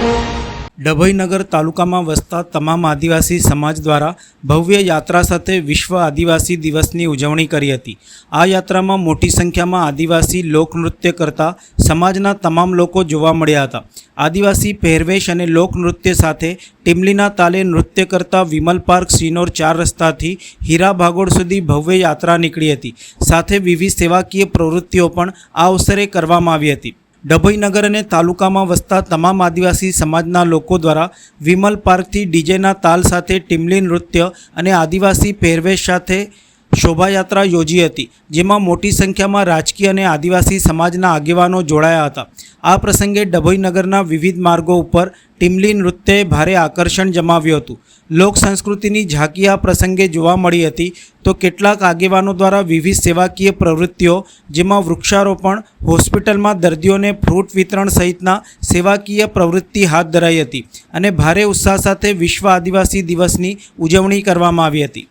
ડભોઈનગર તાલુકામાં વસતા તમામ આદિવાસી સમાજ દ્વારા ભવ્ય યાત્રા સાથે વિશ્વ આદિવાસી દિવસની ઉજવણી કરી હતી. આ યાત્રામાં મોટી સંખ્યામાં આદિવાસી લોકનૃત્ય કરતા સમાજના તમામ લોકો જોવા મળ્યા હતા. આદિવાસી પહેરવેશ અને લોકનૃત્ય સાથે ટીમલીના તાલે નૃત્ય કરતા વિમલ પાર્ક સિનોર ચાર રસ્તાથી હીરા ભાગોળ સુધી ભવ્ય યાત્રા નીકળી હતી. સાથે વિવિધ સેવાકીય પ્રવૃત્તિઓ પણ આ અવસરે કરવામાં આવી હતી. ડભોઈનગર અને તાલુકામાં વસતા તમામ આદિવાસી સમાજના લોકો દ્વારા વિમલ પાર્કથી ડીજેના તાલ સાથે ટીમલી નૃત્ય અને આદિવાસી પહેરવેશ સાથે શોભાયાત્રા યોજી હતી, જેમાં મોટી સંખ્યામાં રાજકીય અને આદિવાસી સમાજના આગેવાનો જોડાયા હતા. આ પ્રસંગે ડભોઈનગરના વિવિધ માર્ગો ઉપર ટીમલી નૃત્યએ ભારે આકર્ષણ જમાવ્યું હતું. લોક સંસ્કૃતિની ઝાંકી આ પ્રસંગે જોવા મળી હતી તો કેટલાક આગેવાનો દ્વારા વિવિધ સેવાકીય પ્રવૃત્તિઓ, જેમાં વૃક્ષારોપણ, હોસ્પિટલમાં દર્દીઓને ફ્રૂટ વિતરણ સહિતના સેવાકીય પ્રવૃત્તિ હાથ ધરાઈ હતી અને ભારે ઉત્સાહ સાથે વિશ્વ આદિવાસી દિવસની ઉજવણી કરવામાં આવી હતી.